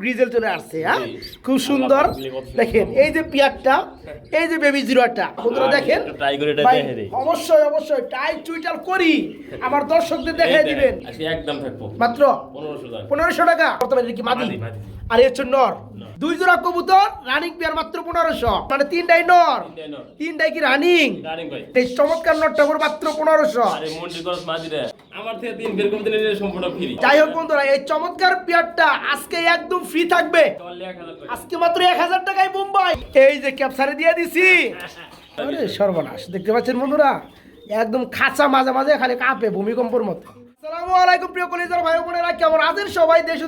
Grizzle চলে আসছে হ্যাঁ? খুব সুন্দর। দেখেন এই যে পিয়ারটা এই যে বেবি জিরোটা বন্ধুরা দেখেন। অবশ্যই অবশ্যই টাই টুইটার করি আমার দর্শকদের দেখাই দিবেন। একদম থাকব। মাত্র পনেরোশো টাকা। বর্তমানে কি মাদি। আর এর জন্য দুই জোড়া কবুতর রানিং পেয়ার মাত্র পনেরোশো। মানে তিনটাই নর। তিনটাই কি রানিং এই চমৎকার নটটা করে মাত্র পনেরোশো। আমার থেকে তিন বের কমতে নিলে সম্পূর্ণ ফ্রি যাই হোক বন্ধুরা এই চমৎকার পেয়ারটা আজকে একদম ফ্রি থাকবে। আজকে মাত্র এক হাজার টাকায় মুম্বাই। এই যে ক্যাপসারে দিয়ে দিছি। সর্বনাশ দেখতে পাচ্ছেন বন্ধুরা? একদম খাঁচা মাঝে মাঝে খালি কাঁপে ভূমিকম্পর মতো। প্রিয় কেমন সবাই? দেশ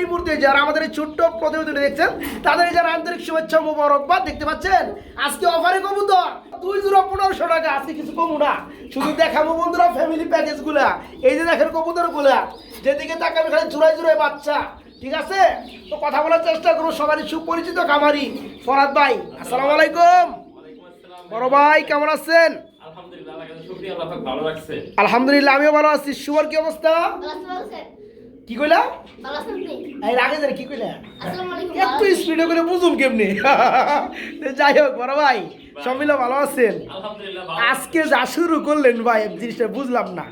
এই মুহূর্তে যারা আমাদের এই ছোট্ট দেখছেন, তাদের আন্তরিক দেখতে পাচ্ছেন, আজকে আজকে কিছু না। শুধু ফ্যামিলি এই যে দেখেন যেদিকে খালি বাচ্চা, ঠিক আছে? তো কথা বলার চেষ্টা করব, সবারই সুপরিচিত কামারি ফরাদ ভাই। আসসালামু আলাইকুম। বড় ভাই, কেমন আছেন? আলহামদুলিল্লাহ আল্লাহর কাছে শুকরিয়া, আল্লাহ পাক ভালো রাখছে। আলহামদুলিল্লাহ আমিও ভালো আছি। শুভর কি অবস্থা? কি কইলা? এই কি কইলা? একটু স্পিডে করে বুঝুন কেমনি? যাই হোক বড় ভাই সমিলা ভালো আছেন? আজকে যা শুরু করলেন ভাই জিনিসটা বুঝলাম না।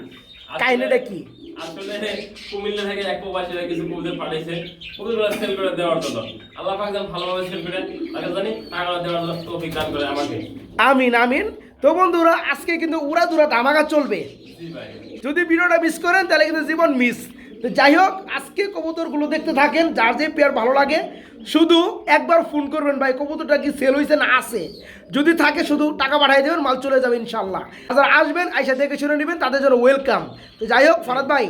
কাহিনীটা কি? আসলে কুমিল্লা থেকে এক প্রবাসীরা কিছু কবুতর পাঠিয়েছে। কবুতরগুলো সেল করে দেওয়ার জন্য। আল্লাহ পাক যেন ভালোভাবে সেল করে তাকে জানি টাকা দেওয়ার জন্য তৌফিক দান করে আমাকে। আমিন আমিন। তো বন্ধুরা, আজকে কিন্তু উড়া দুরা ধামাকা চলবে। যদি ভিডিওটা মিস করেন, তাহলে কিন্তু জীবন মিস তো যাই হোক, আজকে কবুতরগুলো দেখতে থাকেন, যার যে পেয়ার ভালো লাগে। শুধু একবার ফোন করবেন ভাই, কবুতরটা কি সেল হয়েছে না আছে? যদি থাকে, শুধু টাকা পাঠিয়ে দেবেন, মাল চলে যাবে ইনশাল্লাহ আসবেন, আইসা দেখে শুনে নেবেন, তাদের জন্য ওয়েলকাম তো যাই হোক, ফরাদ ভাই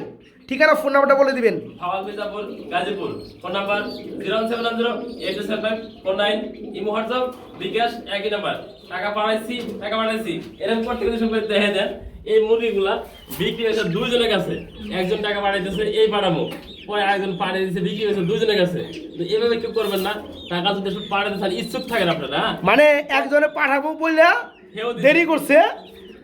ঠিকানা ফোন নাম্বারটা বলে দিবেন। Bhawal Mirzapur Gazipur. Phone number zero seven zero eight seven four nine imo WhatsApp bKash একই নাম্বার টাকা পাঠাইছি টাকা পাঠাইছি। এরকম করতে কিন্তু শুনবে দেখে দেন এই মুরগিগুলা বিক্রি হয়েছে দুইজনের কাছে। একজন টাকা পাঠাইতেছে এই পাঠাবো। পরে একজন পাঠিয়ে দিচ্ছে বিক্রি হয়েছে দুজনের কাছে। এভাবে কেউ করবেন না। টাকা যদি পাঠাতে ইচ্ছুক থাকেন আপনারা হ্যাঁ? মানে একজনে পাঠাবো বললে দেরি করছে।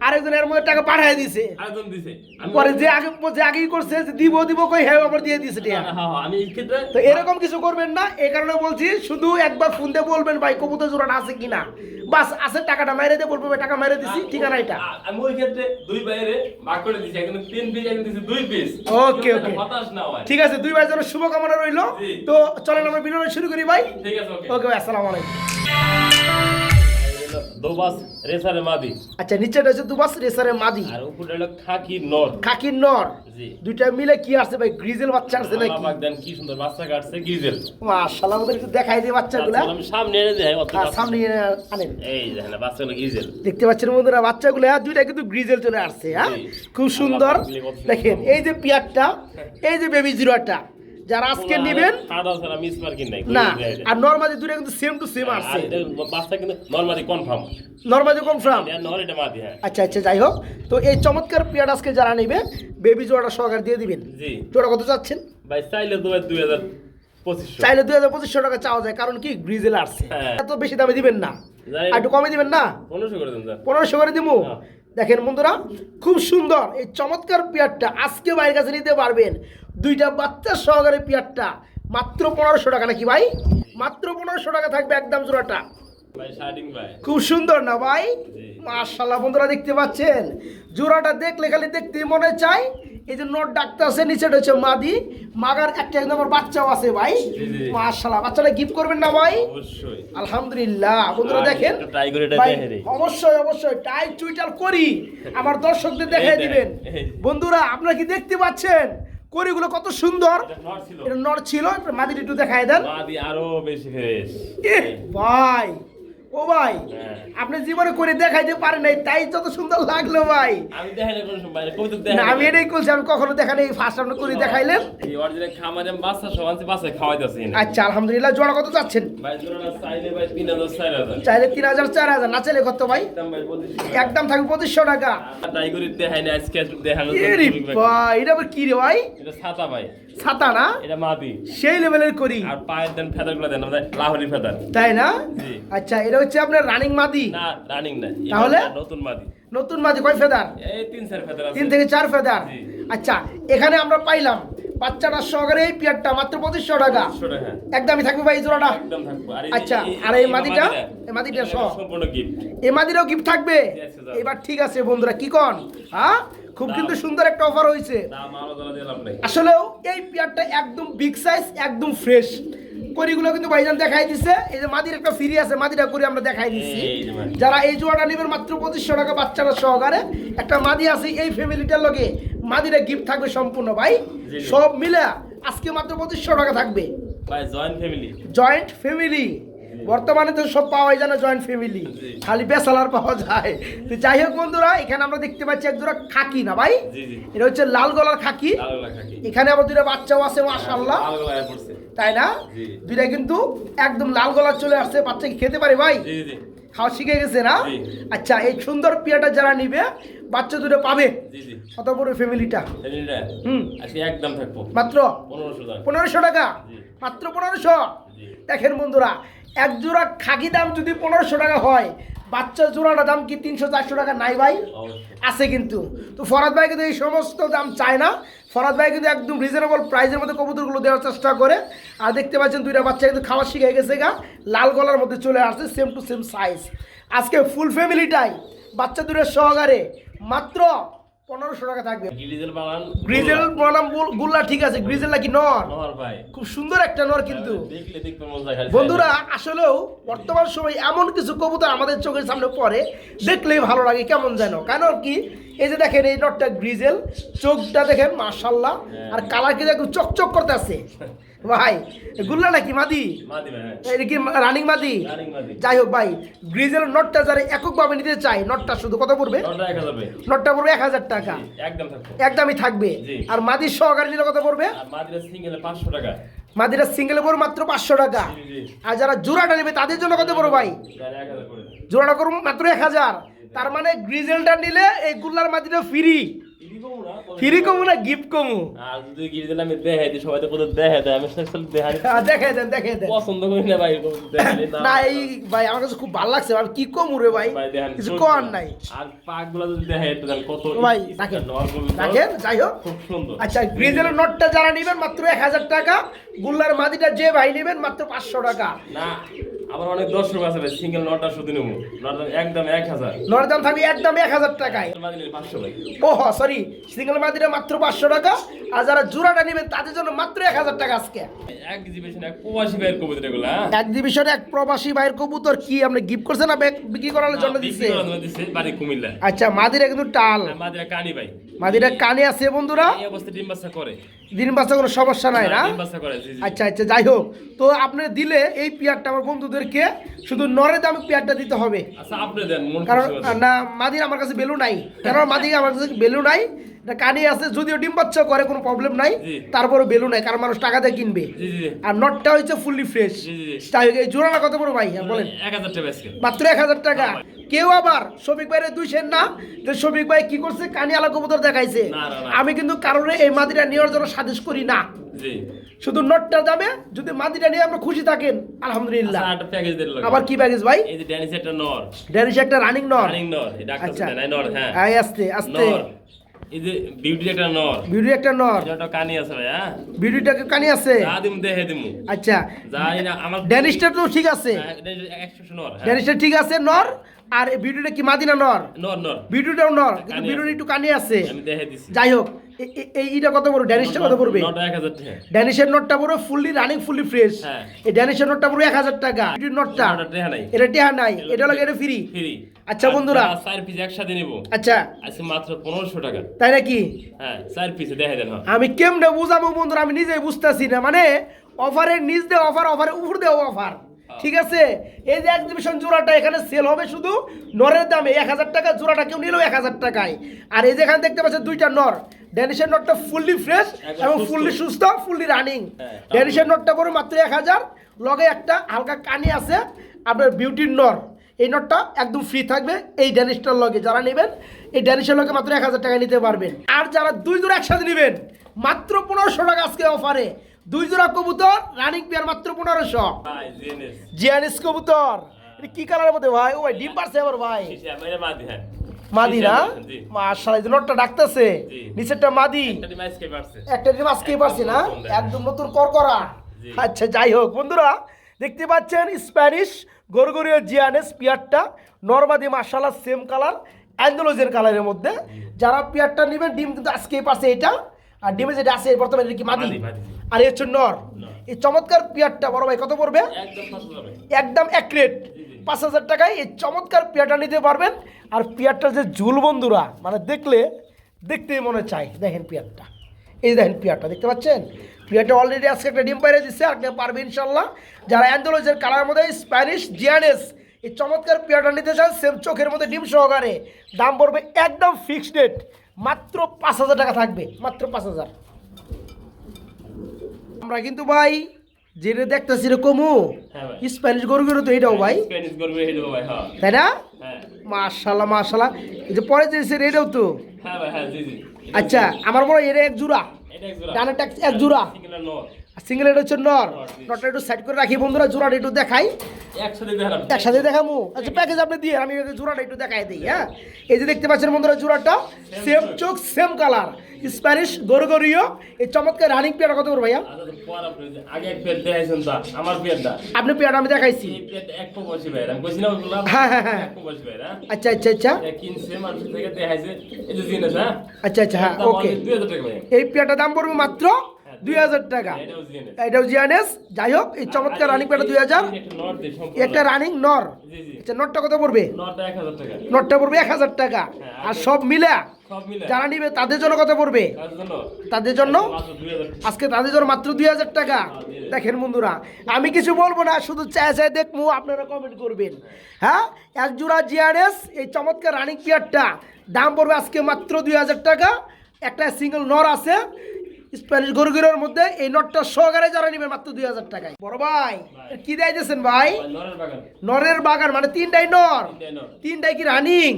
আরেকজন এর মধ্যে টাকা পাঠিয়ে দিছে। আরেকজন দিছে। পরে যে আগে যে আগেই করছে যে দিব দিব কই হ্যাঁ আবার দিয়ে দিছে টিয়া। হ্যাঁ, হ্যাঁ, আমি এই ক্ষেত্রে তো এরকম কিছু করবেন না এই কারণে বলছি শুধু একবার ফোন দিয়ে বলবেন ভাই কবুতর জোড়াটা আছে কিনা। বাস আছে টাকাটা মেরে দিয়ে বলব ভাই টাকা মেরে দিছি ঠিকানা এটা। আমি ওই ক্ষেত্রে দুই বাইরে ভাগ করে দিছি একজন তিন পিস একজন দিছি দুই পিস ওকে, ওকে। হতাশ না হয়। ঠিক আছে দুই ভাই জন্য শুভকামনা রইল। তো চলেন আমরা ভিডিওটা শুরু করি ভাই। ঠিক আছে ওকে। ওকে ভাই আসসালামু আলাইকুম। দোবাস রেসারে মাদি। আচ্ছা নিচেটা হচ্ছে দুবাস রেসারের মাদি। আর উপরে হলো খাকি নর। খাকির নর। জি। দুইটা মিলে কি আসছে ভাই? গ্রিজেল বাচ্চা আসছে নাকি? আল্লাহ দেন কি সুন্দর বাচ্চা কাটছে গিজেল মাশাআল্লাহ আমাদের একটু দেখাই দিই বাচ্চাগুলা। আমি সামনে এনে দেই অত সামনে এনে আনেন। এই দেখেন বাচ্চাগুলো গিজেল দেখতে পাচ্ছেন বন্ধুরা বাচ্চাগুলো হ্যাঁ দুইটা কিন্তু গ্রিজেল চলে আসছে হ্যাঁ? খুব সুন্দর। দেখেন এই যে পিয়ারটা এই যে বেবি জিরোটা যারা আজকে নেবেন না আর নর্মালি দুইটা কিন্তু সেম টু সেম আসছে। আর বাচ্চা কিন্তু নরমালি কনফার্ম নর্মালি কনফার্ম আচ্ছা আচ্ছা যাই হোক। তো এই চমৎকার পিয়ার আজকে যারা নেবে বেবি জোড়াটা সহকারে দিয়ে দিবেন। জি। জোড়া কত চাচ্ছেন? ভাই চাইলে তো দুই হাজার পঁচিশশো। চাইলে দুই হাজার পঁচিশশো টাকা চাওয়া যায় কারণ কি গ্রিজেল আসছে। হ্যাঁ। এত বেশি দামে দিবেন না। আর একটু কমে দিবেন না? পনেরোশো করে দেন পনেরোশো করে দিব। দেখেন বন্ধুরা খুব সুন্দর এই চমৎকার পেয়ারটা আজকে বাইরের কাছে নিতে পারবেন। দুইটা বাচ্চার সহকারে পেয়ারটা মাত্র পনেরোশো টাকা নাকি ভাই? মাত্র পনেরোশো টাকা থাকবে একদম জোড়াটা। খুব সুন্দর না ভাই? মার্শাল্লাহ বন্ধুরা দেখতে পাচ্ছেন? জোড়াটা দেখলে খালি দেখতে মনে চাই এই যে নোট ডাকতে আছে নিচেটা হচ্ছে মাদি। মাগার একটা এক নম্বর বাচ্চাও আছে ভাই। মাশাল্লাহ বাচ্চাটা গিফট করবেন না ভাই? অবশ্যই। আলহামদুলিল্লাহ বন্ধুরা দেখেন। অবশ্যই অবশ্যই টাই টুইটার করি। আমার দর্শকদের দেখাই দিবেন। বন্ধুরা আপনারা কি দেখতে পাচ্ছেন? করিগুলো কত সুন্দর। এটা নর ছিল। মাদির একটু দেখাই দেন। মাদি আরও বেশি ফ্রেশ ভাই। ও ভাই হ্যাঁ। আপনি জীবনে করে দেখাইতে পারেন নাই তাই যত সুন্দর লাগল ভাই। আমি দেখাই না কোনো বাইরে কবিতা না, দেখাই আমি এটাই করছি আমি কখনো দেখা নেই ফার্স্ট আপনি করে দেখাইলেন। এই অরিজিনাল খামারে বাচ্চা সব বাচ্চা খাওয়াইতেছি আচ্ছা আলহামদুলিল্লাহ জোড়া কত ভাই জোড়া চাইলে ভাই তিন হাজার চাইলে না চাইলে কত ভাই? একদম থাকবে পঁচিশশো টাকা। ট্রাই করে দেখাই না আজকে একটু ভাই এটা আবার কি রে ভাই? এটা ছাতা ভাই। ছাতা না? এটা মাদি। সেই লেভেলের করি। আর পায়ের দেন দেন লাহোরি ফেদার। তাই না? আচ্ছা এটা হচ্ছে আপনার রানিং মাদি। না রানিং না তাহলে? নতুন মাদি। নতুন মাদি কয় ফেদার? এই তিন চার ফেদার আছে। তিন থেকে চার ফেদার? আচ্ছা এখানে আমরা পাইলাম বাচ্চাটা সহকারে এই পেয়ারটা মাত্র পঁচিশশো টাকা। একদমই থাকবে ভাই এই জোড়াটা? থাকব। আর এই আচ্ছা, এই- আর এই মাদিটা? এই মাদিটা সহ? সম্পূর্ণ গিফট গিফট থাকবে? এবার ঠিক আছে বন্ধুরা কি কন? হ্যাঁ? খুব কিন্তু সুন্দর একটা অফার হয়েছে। আসলেও এই পেয়ারটা একদম বিগ সাইজ একদম ফ্রেশ করিগুলো কিন্তু ভাইজান দেখাই দিছে। এই যে মাদির একটা ফ্রি আছে মাদিটা করে আমরা দেখাই দিচ্ছি। যারা এই জোড়াটা নেবেন মাত্র পঁচিশশো টাকা বাচ্চারা সহকারে। একটা মাদি আছে এই ফ্যামিলিটার লগে মাদিরা গিফট থাকবে সম্পূর্ণ ভাই। সব মিলে আজকে মাত্র পঁচিশশো টাকা থাকবে। ভাই জয়েন্ট ফ্যামিলি জয়েন্ট ফ্যামিলি বর্তমানে তো সব পাওয়াই যায় না জয়েন্ট ফ্যামিলি খালি বেসালার পাওয়া যায়। তো যাই হোক বন্ধুরা এখানে আমরা দেখতে পাচ্ছি এক জোড়া খাকি না ভাই? এটা হচ্ছে লাল গলার খাকি। এখানে আবার দুটো বাচ্চাও আছে পড়ছে। তাই না। দুইটা কিন্তু একদম লাল গলা চলে আসছে বাচ্চা কি খেতে পারে ভাই? খাওয়া শিখে গেছে না? আচ্ছা এই সুন্দর পিয়াটা যারা নিবে বাচ্চা দুটো পাবে? কত বড় ফ্যামিলিটা। হুম। একদম থাকব। মাত্র? পনেরোশো টাকা। মাত্র পনেরোশো? দেখেন বন্ধুরা এক জোড়া খাকি দাম যদি পনেরোশো টাকা হয় বাচ্চা জোড়াটা দাম কি তিনশো চারশো টাকা? নাই ভাই? আছে কিন্তু। তো ফরাদ ভাই কিন্তু এই সমস্ত দাম চায় না। ফরাদ ভাই কিন্তু একদম রিজনেবল প্রাইসের মধ্যে কবুতরগুলো দেওয়ার চেষ্টা করে। আর দেখতে পাচ্ছেন দুইটা বাচ্চা কিন্তু খাওয়া শিখে গেছে গা। লাল গলার মধ্যে চলে আসছে সেম টু সেম সাইজ আজকে ফুল ফ্যামিলিটাই বাচ্চা দুটোর সহকারে। মাত্র পনেরোশো টাকা থাকবে। গ্রিজেল বানান? গ্রিজেল বনাম গুল্লা ঠিক আছে গ্রিজেল নাকি নর? ভাই। খুব সুন্দর একটা নর কিন্তু। দেখলে দেখতে মজা খালি বন্ধুরা আসলেও বর্তমান সময় এমন কিছু কবুতর আমাদের চোখের সামনে পড়ে দেখলেই ভালো লাগে কেমন যেন। কেন কি? এই যে দেখেন এই নটটা গ্রিজেল চোখটা দেখেন মাশাল্লাহ আর কালার কিন্তু একদম চকচক করতে আছে ভাই গুল্লা নাকি মাদি। এটা কি রানিং মাদি? যাই হোক ভাই গ্রিজেল নটটা যারা এককভাবে নিতে চাই নটটা শুধু কত পড়বে? নটটা পড়বে। এক হাজার টাকা। একদমই থাকবে। আর মাদির সহকারে নিলে কত পড়বে? মাদিরা পাঁচশো টাকা। মাদিরা সিঙ্গেল পড়বে মাত্র পাঁচশো টাকা। আর যারা জোড়াটা নেবে তাদের জন্য কত পড়বে ভাই? জোড়াটা করুন মাত্র এক হাজার। তার মানে গ্রিজেলটা নিলে এই গুল্লার মাদিটা ফ্রি ফ্রি কমু না গিফট কমু আর যদি গ্রিজেল আমি দেখাই দিই সবাই তো কোথাও দেখাই দেয় আমি সেটা দেখাই দেখে দেন দেখে দেন। পছন্দ করি না ভাই না। এই ভাই আমার কাছে খুব ভালো লাগছে কি কমু রে ভাই? কিছু কর নাই। আর যদি দেখাই দেন কত ভাই ইস- দেখেন দেখেন যাই হোক। খুব সুন্দর। আচ্ছা গ্রিজেলের নোটটা যারা নেবেন মাত্র এক হাজার টাকা। গুল্লার মাদিটা যে ভাই নেবেন মাত্র পাঁচশো টাকা। না আমার অনেক দর্শক আছে ভাই সিঙ্গেল নটা শুধু নেব। একদম এক হাজার। দাম থাকবে একদম এক হাজার টাকায়। পাঁচশো ভাই। ও সরি সিঙ্গেল মাদিটা মাত্র পাঁচশো টাকা আর যারা জোড়াটা নেবেন তাদের জন্য মাত্র এক হাজার টাকা আজকে। এক এক্সিবিশন এক প্রবাসী ভাইয়ের কবিতা এগুলো হ্যাঁ? এক প্রবাসী ভাইয়ের কবুতর কি আপনি গিফট করছেন না বিক্রি করার জন্য দিচ্ছে? করার বাড়ি কুমিল্লা আচ্ছা মাদিরা কিন্তু টাল। আর মাদিরা কানি ভাই। মাদিরা কানে আছে বন্ধুরা? এই অবস্থা ডিম বাচ্চা করে। দিন বাচ্চা কোনো সমস্যা নাই না ডিম বাচ্চা করে জি, জি। আচ্ছা আচ্ছা যাই হোক। তো আপনি দিলে এই পেয়ারটা আমার বন্ধুদেরকে শুধু নরের দামে পেয়ারটা দিতে হবে। আচ্ছা আপনি দেন মন কারণ না মাদির আমার কাছে বেলু নাই। কারণ মাদির আমার কাছে বেলু নাই? এটা কানে আছে যদিও ডিম বাচ্চা করে কোনো প্রবলেম নাই। তারপরে বেলু নাই কারণ মানুষ টাকা দিয়ে কিনবে। আর নটটা হচ্ছে ফুললি ফ্রেশ তাই জোড়াটা কত বড় ভাই? হ্যাঁ, বলেন। এক হাজার টাকা মাত্র এক হাজার টাকা। কেউ আবার শফিক ভাইয়ের দুই সেন না যে শফিক ভাই কি করছে? কানি আলা কবুতর দেখাইছে। আমি কিন্তু কারণে এই মাদিরা নেওয়ার জন্য সাজেশ করি না। শুধু নটটার যাবে যদি মাদিরা নিয়ে আমরা খুশি থাকেন আলহামদুলিল্লাহ। আচ্ছা আবার কি প্যাকেজ ভাই? এই ড্যানিস একটা নর ড্যানিশ একটা রানিং নর রানিং নর আস্তে আস্তে। এই যে বিউটি একটা নর। বিউটি একটা নর। এটা কানি আছে ভাই হ্যাঁ বিউটিটাকে কানি আছে? যা দিমু দেখে দিমু। আচ্ছা। যাই না আমার ড্যানিশটা তো ঠিক আছে। হ্যাঁ ড্যানিশটা ঠিক আছে নর। আর এই বিউটিটা কি মাদিনা নর? নর নর। বিউটিটাও নর কিন্তু কানি আছে। একটু কানি আছে। আমি দেখে দিছি। যাই হোক এইটা কত পড়বে? ড্যানিশটা কত পড়বে? ড্যানিশের নোটটা ফুললি রানিং ফুললি ফ্রেশ হ্যাঁ। এই ড্যানিশের নোটটা পুরো এক হাজার টাকা। নোটটা নাই। এটা টেহা নাই। এটা হলো এটা ফ্রি ফ্রি আচ্ছা বন্ধুরা। চার পিস একসাথে নিবো। আচ্ছা। আজকে মাত্র পনেরোশো টাকা। তাই নাকি? হ্যাঁ চার পিসে দেখে দেন হ্যাঁ। আমি কেমনে বুঝাবো বন্ধুরা? আমি নিজেই বুঝতেছি না। মানে অফারের নিচ দিয়ে অফার অফারের উপর দিয়ে অফার ঠিক আছে? এই যে এক্সিবিশন জোড়াটা এখানে সেল হবে শুধু নরের দামে। এক হাজার টাকা জোড়াটা কেউ নিলেও এক হাজার টাকায়। আর এই যে এখানে দেখতে পাচ্ছেন দুইটা নর। ড্যানিশের নটটা ফুললি ফ্রেশ এবং ফুললি সুস্থ ফুললি রানিং হ্যাঁ, ড্যানিশের নটটা পড়ে মাত্র এক হাজার। লগে একটা হালকা কানি আছে আপনার বিউটির নর। এই নটটা একদম ফ্রি থাকবে এই ড্যানিশটার লগে। যারা নেবেন এই ড্যানিশের লগে মাত্র এক হাজার টাকা নিতে পারবেন। আর যারা দুই জোড়া একসাথে নেবেন মাত্র পনেরোশো টাকা আজকে অফারে। দুই জোড়া কবুতর রানিং পেয়ার মাত্র পনেরোশো। জিয়ানিস কবুতর। কি কালারের মধ্যে ভাই? ও ভাই ডিম পারছে আবার ভাই। হ্যাঁ। মাদি না। মাশাআল্লাহ এই নটটা ডাকতেছে। নিচেরটা মাদি। একটা ডিম আজকেই পারছি না? একদম নতুন করকরা। আচ্ছা যাই হোক বন্ধুরা দেখতে পাচ্ছেন স্প্যানিশ গরগরীয় জিয়ানেস পিয়ারটা। নর্মাদি মাশাল্লাহ সেম কালার অ্যান্ডোলজের কালারের মধ্যে। যারা পিয়ারটা নেবেন ডিম কিন্তু আজকেই পারছে এটা। আর ডিমে যেটা আছে বর্তমানে এটা কি মাদি? আর এই হচ্ছে নর। এই চমৎকার পিয়ারটা বড় ভাই কত পড়বে? একদম এক রেট পাঁচ হাজার টাকায় এই চমৎকার পেয়ারটা নিতে পারবেন। আর পেয়ারটার যে ঝুল বন্ধুরা মানে দেখলে, দেখতেই মনে চায়। দেখেন পেয়ারটা। এই দেখেন পেয়ারটা, দেখতে পাচ্ছেন? পেয়ারটা অলরেডি আজকে একটা ডিম পাইরে দিচ্ছে আর পারবে ইনশাল্লাহ যারা অ্যান্ডোলজের কালার মধ্যে স্প্যানিশ জিয়ানেস, এই চমৎকার পেয়ারটা নিতে চান সেম চোখের মধ্যে ডিম সহকারে। দাম পড়বে একদম ফিক্সড রেট মাত্র পাঁচ হাজার টাকা থাকবে, মাত্র পাঁচ হাজার। আমরা কিন্তু ভাই যেটা দেখতেছি এরকমও হ্যাঁ স্প্যানিশ গরু গরু তো এটাও ভাই। হ্যাঁ তাই না? মার্শাল্লাহ মার্শাল্লাহ মাশাল্লাহ। এই যে পরে যে এটাও তো। হ্যাঁ হ্যাঁ আচ্ছা আমার বড় হয় এটা এক জোড়া। এটা এক জোড়া। ডানেরটা এক জোড়া। সিঙ্গেল এটা হচ্ছে নর। নটটা একটু সাইড করে রাখি বন্ধুরা জোড়াটা একটু দেখাই। একসাথে দেখামু। আচ্ছা প্যাকেজ আপনি দিয়ে আমি জোড়াটা একটু দেখাই দিই হ্যাঁ? এই যে দেখতে পাচ্ছেন বন্ধুরা জোড়াটা সেম চোখ সেম কালার স্প্যানিশ গরগরীয়। এই চমৎকার রানিং পেয়ারটা কত করে ভাইয়া? আচ্ছা আপনি পেয়ারটা আমি দেখাইছি। হ্যাঁ, হ্যাঁ, হ্যাঁ। হ্যাঁ? আচ্ছা আচ্ছা আচ্ছা। হ্যাঁ? আচ্ছা আচ্ছা হ্যাঁ ওকে এই পেয়ারটার দাম পড়বে মাত্র দুই হাজার টাকা। এটাও জিয়ানেস যাই হোক এই চমৎকার রানিং দুই হাজার। একটা রানিং নর আচ্ছা নটটা কত পড়বে? নটটা পড়বে এক হাজার টাকা। আর সব মিলে যারা নিবে তাদের জন্য কত পড়বে? তাদের জন্য? টাকা। আজকে তাদের জন্য মাত্র দুই হাজার টাকা। দেখেন বন্ধুরা আমি কিছু বলব না শুধু চায় চায় দেখব আপনারা কমেন্ট করবেন। হ্যাঁ? এক জোড়া জিআরএস এই চমৎকার রানিং পিয়ারটা দাম পড়বে আজকে মাত্র দুই হাজার টাকা। একটা সিঙ্গেল নর আছে। স্প্যানিশ গরুগিরোর মধ্যে এই নটটা সহকারে যারা নিবে মাত্র দুই হাজার টাকায়। বড় ভাই কি দেয় দিয়েছেন ভাই নরের বাগান। মানে তিনটাই নর। তিনটাই কি রানিং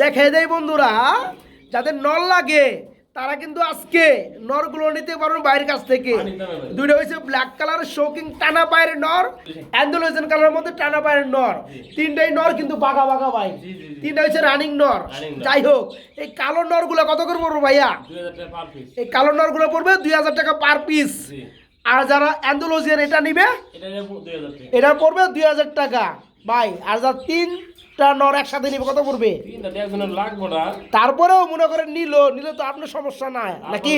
দেখে দেয় বন্ধুরা যাদের নল লাগে তারা কিন্তু আজকে নরগুলো নিতে পারবেন বাইরের কাছ থেকে। দুইটা হয়েছে ব্ল্যাক কালার শোকিং টানা পায়ের নর অ্যান্ডোলোজেন কালারের মধ্যে টানা পায়ের নর। তিনটাই নর কিন্তু বাঘা বাঘা ভাই। তিনটা হচ্ছে রানিং নর। যাই হোক এই কালো নরগুলো কত করে পড়ব ভাইয়া? এই কালো নরগুলো পড়বে দুই হাজার টাকা পার পিস আর যারা অ্যান্ডোলোজিয়ান এটা নিবে? এটা পড়বে দুই হাজার টাকা। ভাই আর যারা তিনটা নর একসাথে নিবে কত পড়বে? তারপরেও মনে করেন নিল নিলে তো আপনার সমস্যা নাই নাকি?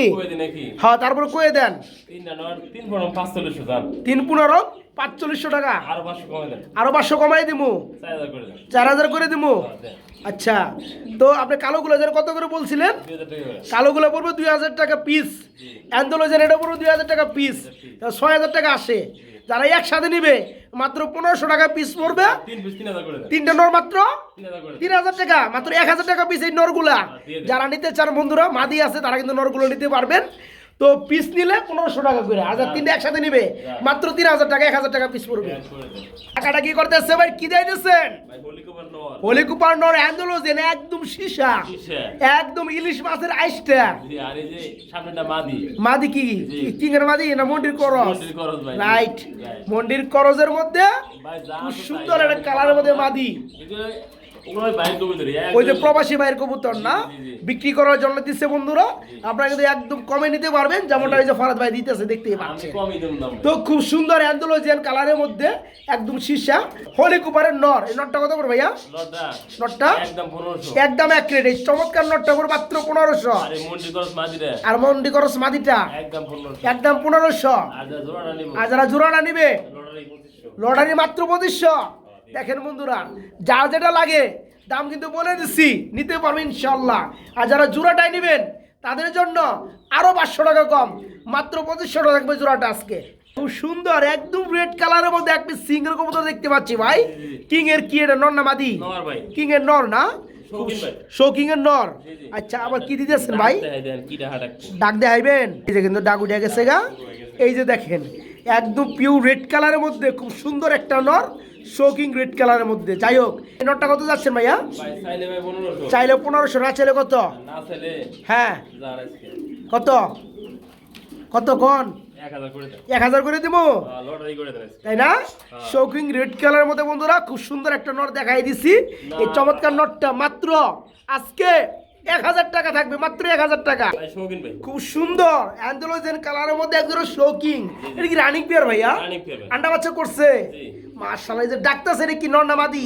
হ্যাঁ তারপরে কয়ে দেন। তিন পনেরো পাঁচচল্লিশশো টাকা। আরও পাঁচশো কমাই দিমু। চার হাজার করে দিমু? হ্যাঁ, আচ্ছা তো আপনি কালোগুলো যেন কত করে বলছিলেন? কালোগুলো পড়বে দুই হাজার টাকা পিস অ্যান্থোলজেন এটা পড়বে দুই হাজার টাকা পিস ছয় হাজার টাকা আসে। যারা একসাথে নিবে মাত্র পনেরোশো টাকা পিস পড়বে। তিনটে নর মাত্র? তিন হাজার। তিন টাকা মাত্র এক হাজার টাকা পিস এই নরগুলা। যারা নিতে চান বন্ধুরা মাদি আছে তারা কিন্তু নরগুলো নিতে পারবেন। তো পিস নিলে পনেরোশো টাকা করে। হাজার তিনটে একসাথে নিবে। মাত্র তিন হাজার টাকা এক হাজার টাকা পিস পড়বে। টাকাটা কি করতেছে ভাই? কি দিতেছেন? ভাই হোলি নর। হোলি কুপার নর অ্যান্ডোলোজেন একদম সীসা। একদম ইলিশ মাছের আইসটা। মাদি। কি। কিংয়ের মাদি না মন্ডির মন্ডির রাইট মন্ডির করজের মধ্যে সুন্দর একটা কালারের মধ্যে মাদি। ওই যে প্রবাসী ভাইয়ের কবুতর না। বিক্রি করার জন্য দিচ্ছে বন্ধুরা। আপনারা কিন্তু একদম কমে নিতে পারবেন যেমনটা ওই যে ফরাদ ভাই দিতেছে দেখতেই আমি পাচ্ছেন। তো খুব সুন্দর অ্যান্থোলজিয়ান কালারের মধ্যে একদম সীসা। হোলি কুপারের নর এই নটটা কত করে ভাইয়া? নটা নটটা একদম এক রেট এই চমৎকার নটটা করে মাত্র পনেরোশো। আর মন্ডি করস মাদিটা। একদম পনেরোশো। আর যারা জোড়াটা নিবে। লটারি মাত্র পঁচিশশো। দেখেন বন্ধুরা যা যেটা লাগে দাম কিন্তু বলে দিচ্ছি নিতে পারবেন ইনশাল্লাহ আর যারা জোড়াটাই নেবেন তাদের জন্য আরও পাঁচশো টাকা কম মাত্র পঁচিশশো টাকা থাকবে জোড়াটা আজকে। খুব সুন্দর একদম রেড কালারের মধ্যে একটা সিঙ্গেল কবুতর দেখতে পাচ্ছি ভাই। কিং এর কি এটা নর না মাদি? কিং এর নর না। শৌকিং এর নর। আচ্ছা আবার কি দিতেছেন ভাই? ডাক ডাক দেখাইবেন? এই যে কিন্তু ডাক উঠে গেছে গা। এই যে দেখেন একদম পিওর রেড কালারের মধ্যে খুব সুন্দর একটা নর। শোকিং রেড কালারের মধ্যে। যাই হোক এই নটটা কত যাচ্ছেন ভাইয়া? ভাই চাইলে পনেরোশো। না চাইলে কত? হ্যাঁ। কত? কত কোন? এক হাজার করে দেবো? দেন তাই না? শৌকিং রেড কালারের মধ্যে বন্ধুরা খুব সুন্দর একটা নট দেখাই দিছি। এই চমৎকার নটটা মাত্র আজকে এক হাজার টাকা থাকবে মাত্র এক হাজার টাকা। খুব সুন্দর। অ্যান্ডোলোজেন কালারের মধ্যে একদম শৌকিং এটা কি রানিং পেয়ার ভাইয়া। আন্ডা বাচ্চা করছে। মাশাআল্লাহ এই যে ডাক্তার এটা কি নর না মাদি?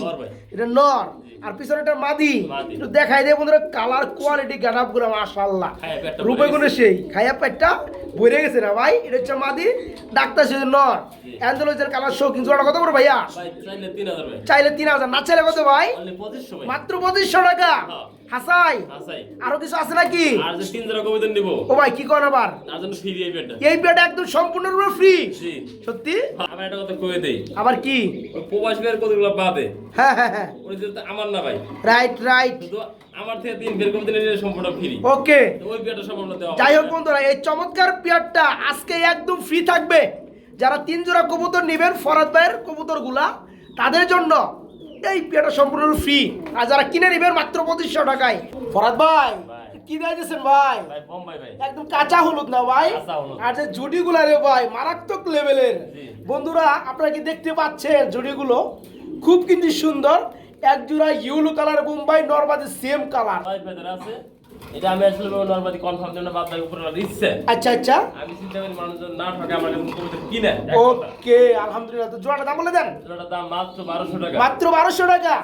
এটা নর। আর পিছনে একটা মাদি। একটু দেখাই দেয় বন্ধুরা কালার কোয়ালিটি গানাপ করে মাশাআল্লাহ। খায়া রূপে গুণে সেই। খায়া পেটটা ভরে গেছে না ভাই? এটা হচ্ছে মাদি। ডাক্তার সে নর। জি। অ্যান্ডোলোজেন কালার শৌকিং জোড়া কত করে ভাইয়া? চাইলে তিন হাজার না চাইলে কত ভাই। মাত্র পঁচিশশো টাকা। হ্যাঁ। হাসাই? আরও কিছু আছে নাকি? আর যে তিন জোড়া কবিতা নিবো। ও ভাই কি করেন আবার? তার জন্য ফ্রি এই একদম সম্পূর্ণরূপে ফ্রি সত্যি? আমার একটা কথা কয়ে দেই। আবার কি? প্রবাসী ভাইয়ের কতগুলো বাদে? হ্যাঁ হ্যাঁ হ্যাঁ। ওই আমার না ভাই। রাইট রাইট আমার থেকে তিন বের কবিতা নিলে সম্পূর্ণ ফ্রি ওকে ওই সম্পূর্ণ দেওয়া যাই হোক বন্ধুরা এই চমৎকার পেয়ারটা আজকে একদম ফ্রি থাকবে। যারা তিন জোড়া কবুতর নেবেন ফরাদ ভাইয়ের কবুতরগুলা তাদের জন্য এই পেয়ারটা সম্পূর্ণ ফ্রি আর যারা কিনে নেবেন মাত্র পঁচিশশো টাকায়। ফরাদ ভাই। কি দিয়েছেন ভাই? ভাই একদম কাঁচা হলুদ না ভাই? আর যে জুডিগুলা রে ভাই মারাত্মক লেভেলের বন্ধুরা আপনারা কি দেখতে পাচ্ছেন জুডিগুলো? খুব কিন্তু সুন্দর। এক জোড়া ইউলো কালার বোম্বাই নর্মাদের সেম কালার আছে? এটা আমি আসলে নর্মালি কনফার্ম জন্য বাদ উপরে দিচ্ছে। আচ্ছা আচ্ছা। আমি চিন্তা করি মানুষজন না ঠকে আমার কাছে কবিতা কিনে ওকে আলহামদুলিল্লাহ। তো জোড়াটা দাম বলে দেন। জোড়াটার দাম মাত্র বারোশো টাকা। মাত্র বারোশো টাকা?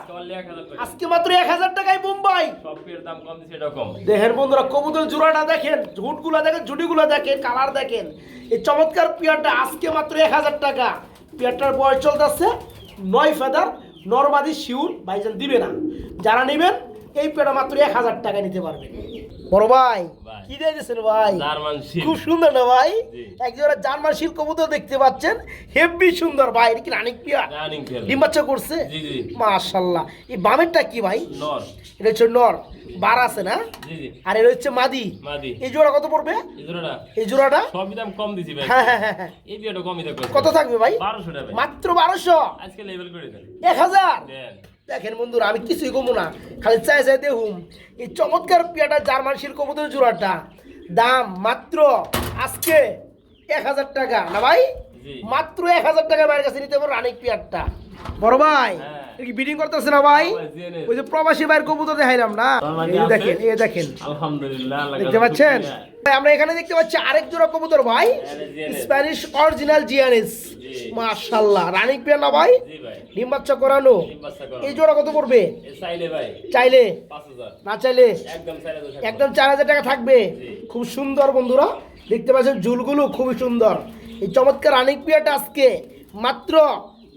আজকে মাত্র এক হাজার টাকায় বোম্বাই সব পেয়ের দাম কম এটা কম দেখেন বন্ধুরা কবুতর জোড়াটা দেখেন ঝুটগুলা দেখেন ঝুটিগুলা দেখেন কালার দেখেন। এই চমৎকার পেয়ারটা আজকে মাত্র এক হাজার টাকা। পেয়ারটার বয়স চলতেছে নয় ফেদার নর্মাদি শিউর ভাইজান দিবে না। যারা নেবেন এই পেড়া মাত্র এক হাজার টাকা নিতে পারবেন। বড় ভাই। কি দিয়েছেন ভাই? খুব সুন্দর না ভাই। একজোড়া জার্মান শিল কবুতর দেখতে পাচ্ছেন। হেভি সুন্দর ভাই এটা কি রানিক পিয়া ডিম বাচ্চা করছে? মাশাল্লাহ। এই বামেরটা কি ভাই? এটা হচ্ছে নর বার আছে না? আর এটা হচ্ছে মাদি। এই জোড়া কত পড়বে? এই জোড়াটা? সবই দাম কম দিছি ভাই। হ্যাঁ হ্যাঁ হ্যাঁ হ্যাঁ। এই বিয়েটা কমই থাকবে কত থাকবে ভাই? টাকা মাত্র বারোশো। আজকে লেভেল করে দেন। এক হাজার। দেন। দেখেন বন্ধুরা আমি কিছুই কমু না। খালি চাই চাই দেখুন। এই চমৎকার পিয়াটা জার্মান শির কবুতর জোড়াটা। দাম মাত্র আজকে এক হাজার টাকা। না ভাই? মাত্র এক হাজার টাকা ভাইয়ের কাছে নিতে পারব রানিক পিয়ারটা। বড় ভাই? হ্যাঁ। কি বিডিং করতেছে না ভাই? ওই যে প্রবাসী ভাইয়ের কবুতর দেখাইলাম না? এই দেখেন এই দেখেন। আলহামদুলিল্লাহ দেখতে পাচ্ছেন? ভাই, আমরা এখানে দেখতে পাচ্ছি আরেক জোড়া কবুতর ভাই। স্প্যানিশ অরিজিনাল জিয়ানিস। মাশাআল্লাহ। রানিক পেয়ার না ভাই? ডিম বাচ্চা করানো। এই জোড়া কত পড়বে? চাইলে ভাই। চাইলে? না চাইলে? একদম চার হাজার টাকা থাকবে। খুব সুন্দর বন্ধুরা। দেখতে পাচ্ছেন ঝুলগুলো খুবই সুন্দর। এই চমৎকার রানিক পিয়াটা আজকে মাত্র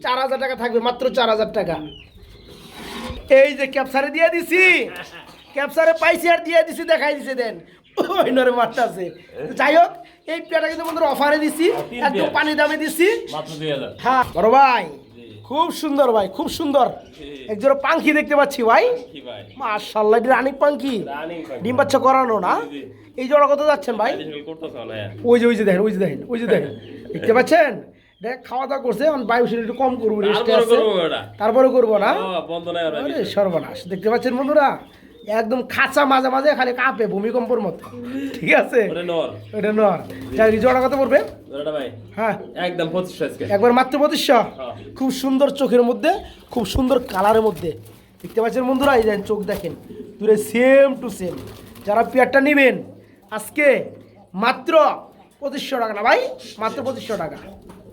চার হাজার টাকা থাকবে মাত্র চার হাজার টাকা। এই যে ক্যাপসারে দিয়ে দিছি ক্যাপসারে পাইছি আর দিয়ে দিছি দেখাই দিছে দেন। ওই নরে মারটা আছে যাই হোক এই পেয়াটা কিন্তু বন্ধুরা অফারে দিছি পানি দামে হ্যাঁ বড় ভাই খুব সুন্দর ভাই খুব সুন্দর। জি। একজোড়া পাখি দেখতে পাচ্ছি ভাই। মাশাল্লাহ এটা পাখি ডিম বাচ্চা করানো না। এই জোড়া কত যাচ্ছেন ভাই। ওই যে ওই যে দেখেন ওই যে দেখেন ওই যে দেখেন। দেখতে পাচ্ছেন? দেখ খাওয়া দাওয়া করছে এখন বায়ু একটু কম করব তারপরে করব ওটা না? সর্বনাশ। দেখতে পাচ্ছেন বন্ধুরা? একদম খাঁচা মাঝে মাঝে খালি কাঁপে ভূমিকম্পর মতো। ঠিক আছে? ওরে নর। জোড়া কত পড়বে হ্যাঁ। একদম পঁচিশশো একবার মাত্র পঁচিশশো হ্যাঁ। খুব সুন্দর চোখের মধ্যে খুব সুন্দর কালারের মধ্যে। দেখতে পাচ্ছেন বন্ধুরা এই দেখেন চোখ দেখেন। দূরে সেম টু সেম যারা পেয়ারটা নেবেন আজকে মাত্র পঁচিশশো টাকা না ভাই? মাত্র পঁচিশশো টাকা।